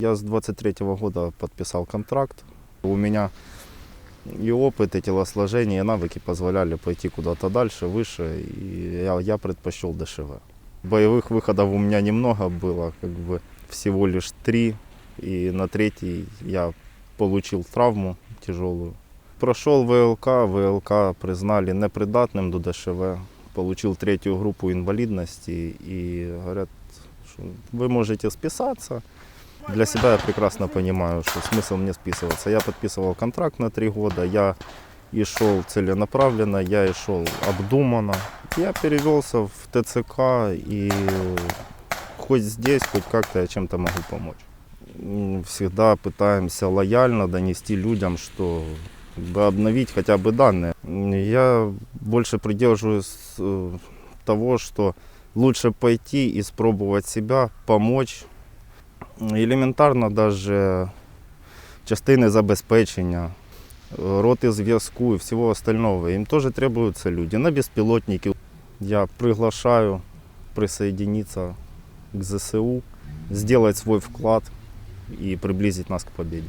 Я с 23 года подписал контракт. У меня и опыт, и телосложение, и навыки позволяли пойти куда-то дальше, выше, и я, я предпочел ДШВ. Боевых выходов у меня немного было, как бы всего лишь три, и на третий я получил травму тяжелую. Прошел ВЛК, ВЛК признали непридатным до ДШВ, получил третью группу инвалидности и говорят, что вы можете списаться. Для себя я прекрасно понимаю, что смысл мне списываться. Я подписывал контракт на три года, я и шел целенаправленно, я и шел обдуманно. Я перевелся в ТЦК и хоть здесь, хоть как-то я чем-то могу помочь. М, Всегда пытаемся лояльно донести людям, что как бы обновить хотя бы данные. М, Я больше придерживаюсь э, того, что лучше пойти и спробовать себя, помочь. Елементарно даже частини забезпечення, э, роти зв'язку и всего остального. Им тоже требуются люди на беспилотники. Я приглашаю присоединиться к ЗСУ, сделать свой вклад и приблизить нас к победе.